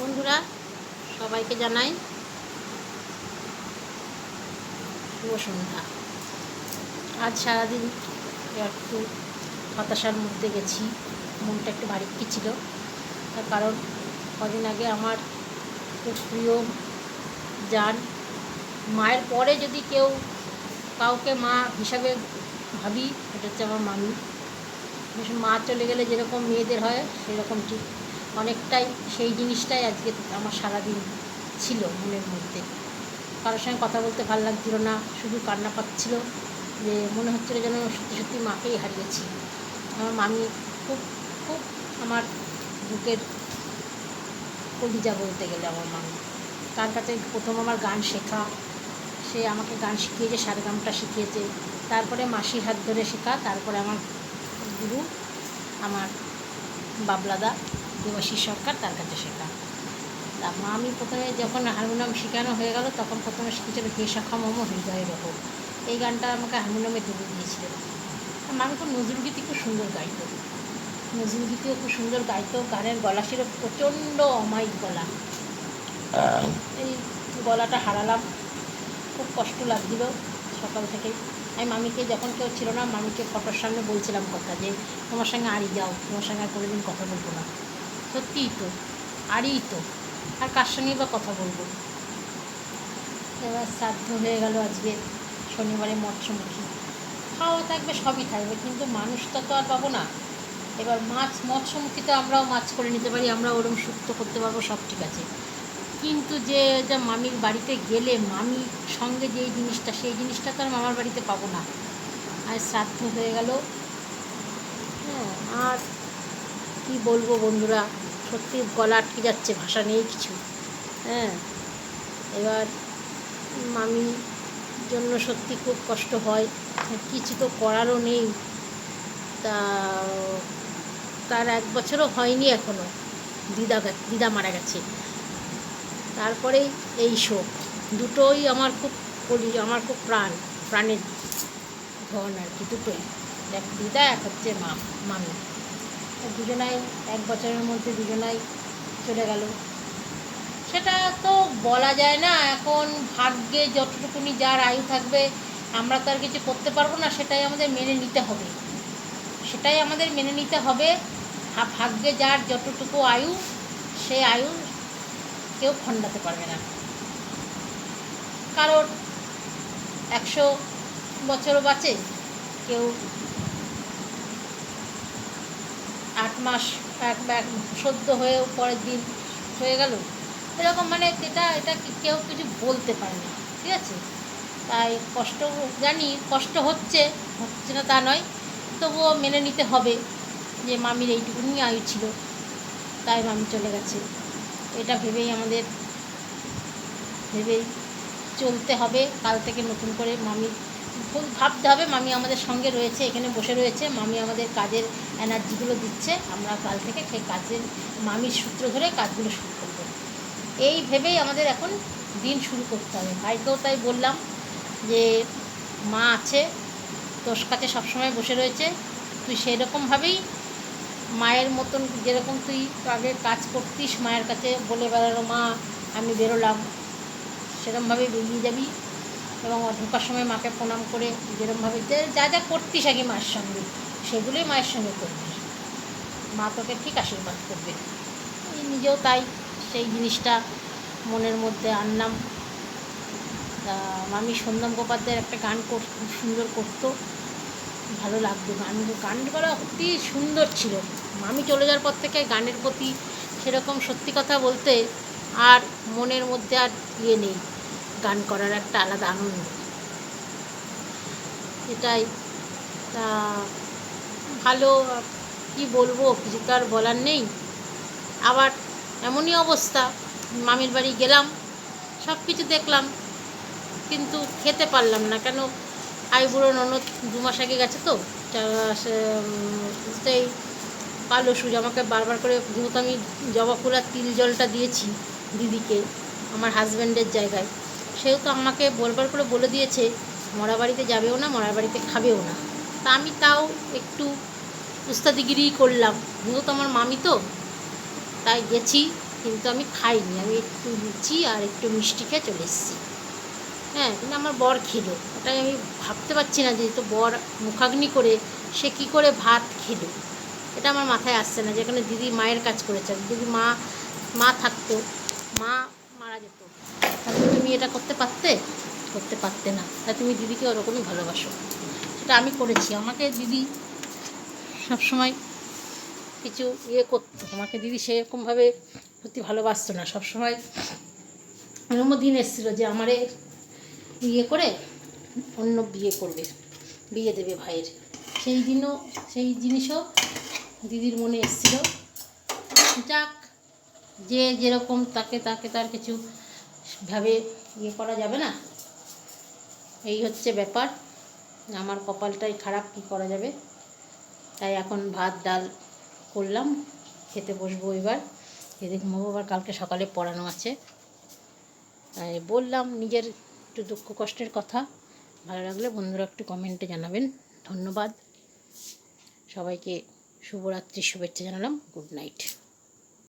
বন্ধুরা, সবাইকে জানাই শুভ সন্ধ্যা। আজ সারাদিন একটু হতাশার মধ্যে গেছি, মনটা একটু ভারী ছিল। তার কারণ কদিন আগে আমার খুব প্রিয় যান মায়ের পরে যদি কেউ কাউকে মা হিসাবে ভাবি, এটা হচ্ছে আমার মামি। মা চলে গেলে যেরকম মেয়েদের হয়, সেরকম ঠিক অনেকটাই সেই জিনিসটাই আজকে আমার সারাদিন ছিল মনের মধ্যে। কারোর সঙ্গে কথা বলতে ভালো লাগছিল না, শুধু কান্না পাচ্ছিল যে মনে হচ্ছিল যেন সত্যি সত্যি মাকেই হারিয়েছি। আমার মামি খুব খুব আমার বুকের কলিজা বলতে গেলে আমার মামি। তার কাছে প্রথম আমার গান শেখা, সে আমাকে গান শিখিয়েছে, সারেগামটা শিখিয়েছে। তারপরে মাসির হাত ধরে শেখা, তারপরে আমার গুরু, আমার বাবলাদা দেবাশিস সরকার, তার কাছে শেখা তা আমি প্রথমে যখন হারমোনিয়াম শেখানো হয়ে গেল, তখন প্রথমে শিখেছিল হে মম হৃদয়ের ওপর এই গানটা আমাকে হারমোনিয়ামে তুলে দিয়েছিল আর মামি খুব নজরুলগীতি খুব সুন্দর গাইতো। নজরুলগীতিও খুব সুন্দর গাইত, গানের গলা ছিল প্রচণ্ড অমায়িক গলা। এই গলাটা হারালাম, খুব কষ্ট লাগছিল সকাল থেকে আমি মামিকে, যখন কেউ ছিল না, মামিকে ফটোর সামনে বলছিলাম কথা যে, তোমার সঙ্গে আড়ি যাও, তোমার সঙ্গে আর কোনোদিন কথা বলব না। সত্যিই তো, আরই তো। আর কার সঙ্গেই বা কথা বলব? এবার শ্রাদ্ধ হয়ে গেল আজকে শনিবারে মৎস্যমুখী। খাওয়া থাকবে সবই থাকবে, কিন্তু মানুষটা তো আর পাবো না। এবার মাছ মৎস্যমুখীতে আমরাও মাছ করে নিতে পারি, আমরা ওরম সুক্ত করতে পারব, সব ঠিক আছে। কিন্তু যে, যা মামির বাড়িতে গেলে মামির সঙ্গে যেই জিনিসটা, সেই জিনিসটা তো আর মামার বাড়িতে পাবো না। আর শ্রাদ্ধ হয়ে গেল হ্যাঁ আর কি বলব বন্ধুরা? সত্যি গলা আটকে যাচ্ছে, ভাষা নেই কিছু। হ্যাঁ এবার মামি জন্য সত্যি খুব কষ্ট হয়, কিছু তো করারও নেই। তা, তার এক বছরও হয়নি এখনও দিদা দিদা মারা গেছে। তারপরেই এই শোক। দুটোই আমার খুব করি আমার খুব প্রাণ, প্রাণের ধন আর কি, দুটোই। এক দিদা এক হচ্ছে মা, মামি। দুজনাই এক বছরের মধ্যে দুজনাই চলে গেল। সেটা তো বলা যায় না, এখন ভাগ্যে যতটুকুনি যার আয়ু থাকবে, আমরা তো আর কিছু করতে পারব না, সেটাই আমাদের মেনে নিতে হবে। সেটাই আমাদের মেনে নিতে হবে, আর ভাগ্যে যার যতটুকু আয়ু, সেই আয়ু কেউ খণ্ডাতে পারবে না। কারণ একশো বছরও বাঁচে, কেউ মাস, এক এক সদ্য হয়ে পরের দিন হয়ে গেল। এরকম মানে এটা এটা কেউ কিছু বলতে পারে না ঠিক আছে? তাই কষ্ট জানি, কষ্ট হচ্ছে হচ্ছে না তা নয়, তবুও মেনে নিতে হবে যে মামির এইটুকুনি আয়ু ছিল, তাই মামি চলে গেছে। এটা ভেবেই আমাদের, ভেবেই চলতে হবে, কাল থেকে নতুন করে মামি ভুল ভাবতে হবে, মামি আমাদের সঙ্গে রয়েছে, এখানে বসে রয়েছে, মামি আমাদের কাজের এনার্জিগুলো দিচ্ছে, আমরা কাল থেকে সেই কাজের মামির সূত্র ধরে কাজগুলো শুরু করব। এই ভেবেই আমাদের এখন দিন শুরু করতে হবে। ভাইকেও তাই বললাম যে, মা আছে, তোর কাছে সবসময় বসে রয়েছে, তুই সেরকমভাবেই মায়ের মতন যেরকম তুই আগে কাজ করতিস, মায়ের কাছে বলে বেড়ালো, মা, আমি বেরোলাম। সেরকমভাবে বেরিয়ে যাবি। এবং ঢোকার সময় মাকে প্রণাম করে যেরকমভাবে যে যা যা করতিস আগে মায়ের সঙ্গে, সেগুলোই মায়ের সঙ্গে করবি মা তোকে ঠিক আশীর্বাদ করবে। নিজেও তাই, সেই জিনিসটা মনের মধ্যে আনলাম। মামি সন্ধ্যম গোপাধ্যায়ের একটা গান কর, খুব সুন্দর করতো। ভালো লাগতো গান, গানগুলো অতি সুন্দর ছিল। মামি চলে যাওয়ার পর থেকে গানের প্রতি সেরকম সত্যি কথা বলতে আর মনের মধ্যে আর ইয়ে নেই। গান করার একটা আলাদা আনন্দ। এটাই। তা ভালো, কি বলব কিছু তো আর বলার নেই। আবার এমনই অবস্থা, মামির বাড়ি গেলাম সব কিছু দেখলাম, কিন্তু খেতে পারলাম না। কেন? আইবুড়ো ননদ দু মাস আগে গেছে তো সেই কালো সুজ আমাকে বারবার করে, যেহেতু আমি জবা ফুল আর তিল জলটা দিয়েছি দিদিকে, আমার হাজব্যান্ডের জায়গায়। সেহেতু আমাকে বলবার করে বলে দিয়েছে মরা বাড়িতে যাবেও না মরার বাড়িতে খাবেও না। তা আমি তাও একটু উস্তাদিগিরি করলাম। যেহেতু আমার মামি তো, তাই গেছি, কিন্তু আমি খাইনি। আমি একটু লুচি আর একটু মিষ্টি খেয়ে চলে এসেছি। হ্যাঁ কিন্তু আমার বর খেলো। ওটাই আমি ভাবতে পারছি না যে তো বর মুখাগ্নি করে সে কি করে ভাত খেলো। এটা আমার মাথায় আসছে না যেখানে দিদি মায়ের কাজ করেছে। দিদি মা মা থাকতো, মা মারা যেত। তাহলে তুমি এটা করতে পারতে? করতে পারতে না। তা তুমি দিদিকে ওরকমই ভালোবাসো। সেটা আমি করেছি। আমাকে দিদি সবসময় কিছু ইয়ে করতো। আমাকে দিদি সেরকমভাবে সত্যি ভালোবাসতো না। সবসময় এরকম দিন এসেছিল যে আমারে ইয়ে করে অন্য বিয়ে করবে, বিয়ে দেবে ভাইয়ের। সেই দিনও, সেই জিনিসও দিদির মনে এসেছিল। যাক যে যেরকম তাকে তাকে তার কিছু ভাবে ইয়ে করা যাবে না। এই হচ্ছে ব্যাপার। আমার কপালটাই খারাপ, কি করা যাবে? তাই এখন ভাত, ডাল করলাম, খেতে বসবো এবার। খেতে ঘুমাবো আবার কালকে সকালে পড়ানো আছে। তাই বললাম নিজের একটু দুঃখ কষ্টের কথা। ভালো লাগলে বন্ধুরা একটু কমেন্টে জানাবেন। ধন্যবাদ। সবাইকে শুভরাত্রির শুভেচ্ছা জানালাম। Good night.